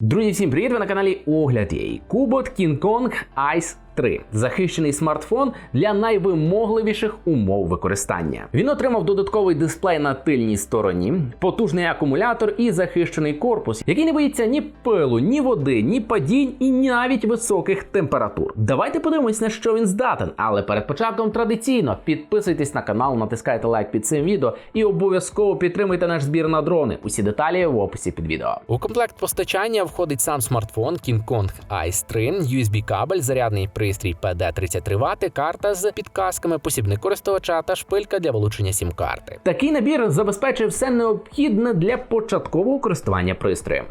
Друзі, всім привіт! Ви на каналі Огляд. Кубот Кінг Конг Ice 3. захищений смартфон для найвимогливіших умов використання. Він отримав додатковий дисплей на тильній стороні, потужний акумулятор і захищений корпус, який не боїться ні пилу, ні води, ні падінь і навіть високих температур. Давайте подивимось, на що він здатен. Але перед початком традиційно підписуйтесь на канал, натискайте лайк під цим відео і обов'язково підтримуйте наш збір на дрони. Усі деталі в описі під відео. У комплект постачання входить сам смартфон King Kong Ice 3, USB кабель, зарядний пристрій PD33 Вт, карта з підказками, посібник користувача та шпилька для вилучення сім-карти. Такий набір забезпечує все необхідне для початкового користування пристроєм.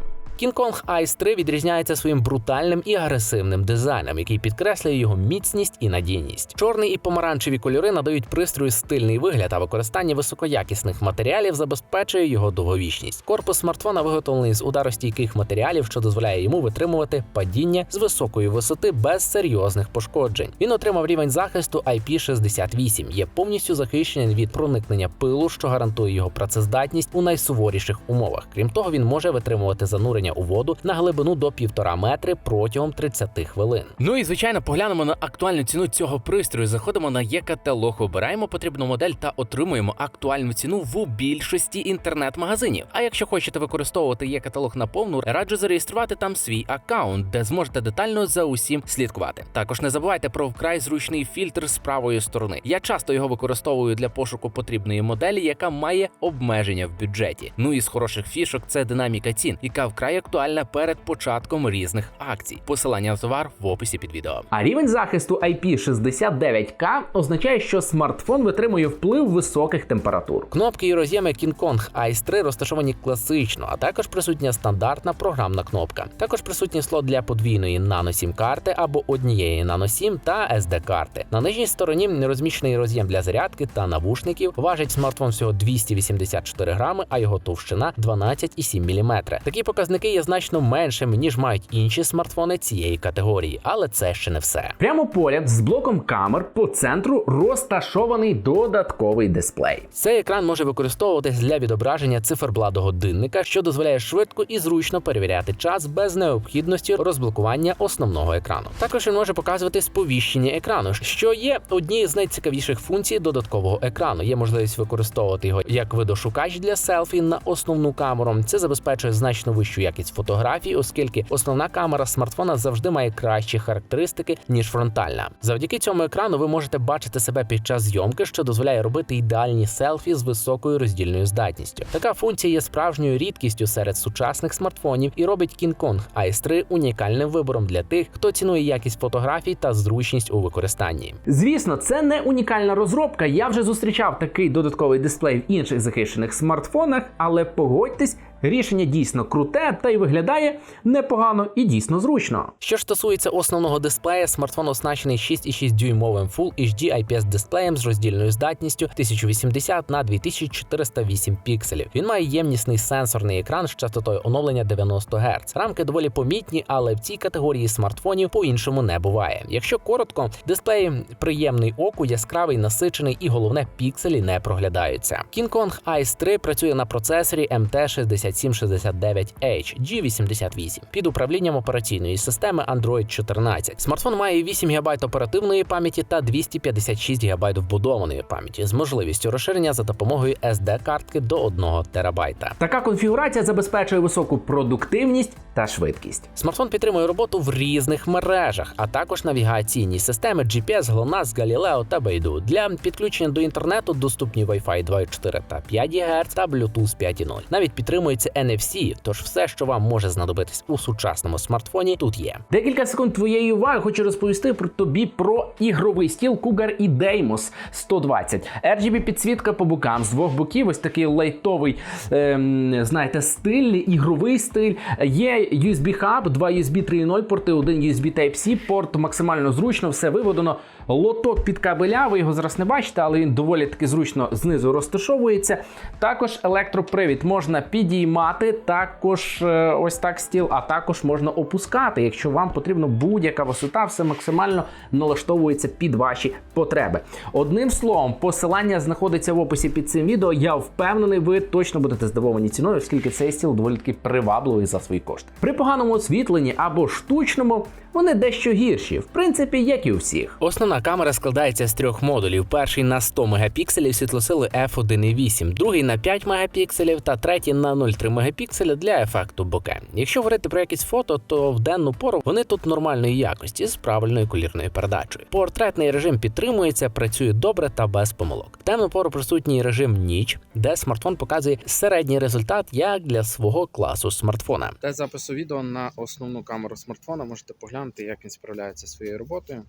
Kong Ice 3 відрізняється своїм брутальним і агресивним дизайном, який підкреслює його міцність і надійність. Чорний і помаранчеві кольори надають пристрою стильний вигляд, а використання високоякісних матеріалів забезпечує його довговічність. Корпус смартфона виготовлений з ударостійких матеріалів, що дозволяє йому витримувати падіння з високої висоти без серйозних пошкоджень. Він отримав рівень захисту IP68, є повністю захищений від проникнення пилу, що гарантує його працездатність у найсуворіших умовах. Крім того, він може витримувати занурення у воду на глибину до півтора метри протягом 30 хвилин. Ну і звичайно, поглянемо на актуальну ціну цього пристрою. Заходимо на є-каталог, обираємо потрібну модель та отримуємо актуальну ціну в більшості інтернет-магазинів. А якщо хочете використовувати є-каталог наповну, раджу зареєструвати там свій аккаунт, де зможете детально за усім слідкувати. Також не забувайте про вкрай зручний фільтр з правої сторони. Я часто його використовую для пошуку потрібної моделі, яка має обмеження в бюджеті. Ну і з хороших фішок це динаміка цін, яка вкрай актуальна перед початком різних акцій. Посилання на товар в описі під відео. А рівень захисту IP69K означає, що смартфон витримує вплив високих температур. Кнопки і роз'єми King Kong Ice 3 розташовані класично, а також присутня стандартна програмна кнопка. Також присутній слот для подвійної нано сім карти або однієї нано сім та SD карти. На нижній стороні розміщений роз'єм для зарядки та навушників. Важить смартфон всього 284 грами, а його товщина 12,7 мм. Такі показники є значно меншими ніж мають інші смартфони цієї категорії, але це ще не все. Прямо поряд з блоком камер по центру розташований додатковий дисплей. Цей екран може використовуватись для відображення циферблату годинника, що дозволяє швидко і зручно перевіряти час без необхідності розблокування основного екрану. Також він може показувати сповіщення екрану, що є однією з найцікавіших функцій додаткового екрану. Є можливість використовувати його як видошукач для селфі на основну камеру. Це забезпечує значно вищу якість фотографій, оскільки основна камера смартфона завжди має кращі характеристики ніж фронтальна. Завдяки цьому екрану ви можете бачити себе під час зйомки, що дозволяє робити ідеальні селфі з високою роздільною здатністю. Така функція є справжньою рідкістю серед сучасних смартфонів і робить King Kong Ice 3 унікальним вибором для тих, хто цінує якість фотографій та зручність у використанні. Звісно, це не унікальна розробка. Я вже зустрічав такий додатковий дисплей в інших захищених смартфонах, але погодьтесь. Рішення дійсно круте та й виглядає непогано і дійсно зручно. Що ж стосується основного дисплея, смартфон оснащений 6,6 дюймовим Full HD IPS дисплеєм з роздільною здатністю 1080 на 2408 пікселів. Він має ємнісний сенсорний екран з частотою оновлення 90 Гц. Рамки доволі помітні, але в цій категорії смартфонів по-іншому не буває. Якщо коротко, дисплей приємний оку, яскравий, насичений і головне пікселі не проглядаються. King Kong Ice 3 працює на процесорі MT60 6769H G88 під управлінням операційної системи Android 14. Смартфон має 8 ГБ оперативної пам'яті та 256 ГБ вбудованої пам'яті з можливістю розширення за допомогою SD-картки до 1 ТБ. Така конфігурація забезпечує високу продуктивність та швидкість. Смартфон підтримує роботу в різних мережах, а також навігаційні системи GPS, GLONASS, Galileo та Beidou. Для підключення до інтернету доступні Wi-Fi 2.4 та 5 ГГц та Bluetooth 5.0. Навіть підтримується NFC, тож все, що вам може знадобитись у сучасному смартфоні, тут є. Декілька секунд твоєї уваги хочу розповісти про тобі про ігровий стіл Cougar і Deimos 120. RGB підсвітка по бокам з двох боків. Ось такий лайтовий, ем, знаєте, стиль, ігровий стиль. Є USB хаб, два USB 3.0 порти, один USB Type-C, порт максимально зручно, все виведено. Лоток під кабеля, ви його зараз не бачите, але він доволі таки зручно знизу розташовується. Також електропривід можна підіймати підіймати також е, ось так стіл, а також можна опускати. Якщо вам потрібна будь-яка висота, все максимально налаштовується під ваші потреби. Одним словом, посилання знаходиться в описі під цим відео. Я впевнений, ви точно будете здивовані ціною, оскільки цей стіл доволі таки привабливий за свої кошти. При поганому освітленні або штучному вони дещо гірші, в принципі, як і у всіх. Основна камера складається з трьох модулів: перший на 100 мегапікселів світлосили f1.8, другий на 5 мегапікселів та третій на 0,3 мегапікселя для ефекту боке. Якщо говорити про якісь фото, то в денну пору вони тут нормальної якості з правильною колірною передачею. Портретний режим підтримується, працює добре та без помилок. В темну пору присутній режим ніч, де смартфон показує середній результат як для свого класу смартфона. Для запису відео на основну камеру смартфона можете поглянути, як він справляється своєю роботою.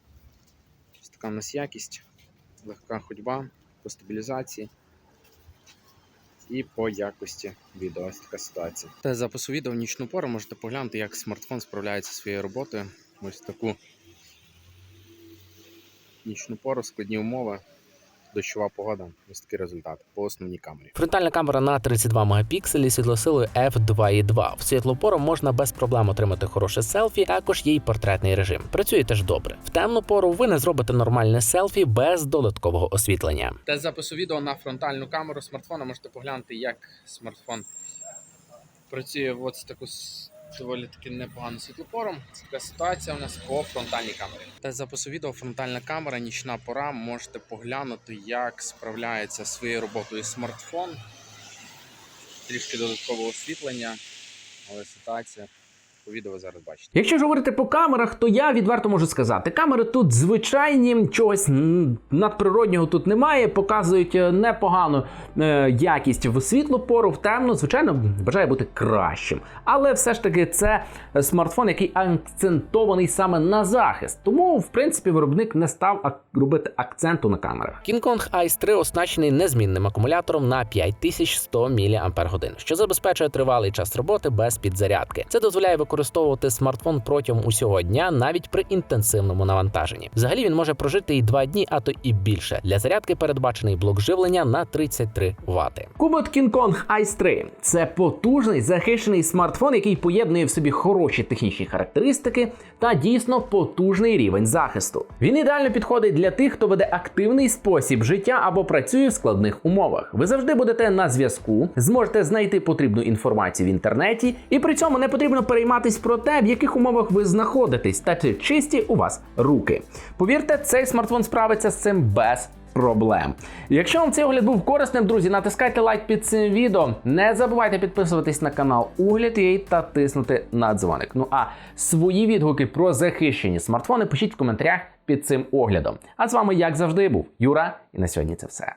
Ось така в нас якість, легка ходьба по стабілізації і по якості відео. Така ситуація. Для запису відео в нічну пору можете поглянути, як смартфон справляється своєю роботою. Ось таку нічну пору, складні умови, дощова погода. Ось такий результат по основній камері. Фронтальна камера на 32 мегапікселі світлосилою f2.2. В світлопору можна без проблем отримати хороше селфі, також є й портретний режим. Працює теж добре. В темну пору ви не зробите нормальне селфі без додаткового освітлення. Для запису відео на фронтальну камеру смартфона можете поглянути, як смартфон працює от з таку доволі таки непогано світлопором. Це така ситуація у нас по фронтальній камері. Та запису відео фронтальна камера, нічна пора. Можете поглянути, як справляється своєю роботою смартфон. Трішки додаткового освітлення, але ситуація по відео ви зараз бачите. Якщо ж говорити по камерах, то я відверто можу сказати, камери тут звичайні, чогось надприроднього тут немає, показують е, непогану е, якість в світлу пору, в темну, звичайно, бажає бути кращим. Але все ж таки це смартфон, який акцентований саме на захист. Тому, в принципі, виробник не став робити акценту на камерах. King Kong Ice 3 оснащений незмінним акумулятором на 5100 мАч, що забезпечує тривалий час роботи без підзарядки. Це дозволяє використовувати смартфон протягом усього дня, навіть при інтенсивному навантаженні. Взагалі він може прожити і два дні, а то і більше. Для зарядки передбачений блок живлення на 33 Вт. Кубот Kong Ice 3 – це потужний захищений смартфон, який поєднує в собі хороші технічні характеристики та дійсно потужний рівень захисту. Він ідеально підходить для тих, хто веде активний спосіб життя або працює в складних умовах. Ви завжди будете на зв'язку, зможете знайти потрібну інформацію в інтернеті, і при цьому не потрібно перейматись про те, в яких умовах ви знаходитесь, та чи чисті у вас руки. Повірте, цей смартфон справиться з цим без проблем. Якщо вам цей огляд був корисним, друзі, натискайте лайк під цим відео. Не забувайте підписуватись на канал Угляд.ua та тиснути на дзвоник. Ну а свої відгуки про захищені смартфони пишіть в коментарях під цим оглядом. А з вами, як завжди, був Юра, і на сьогодні це все.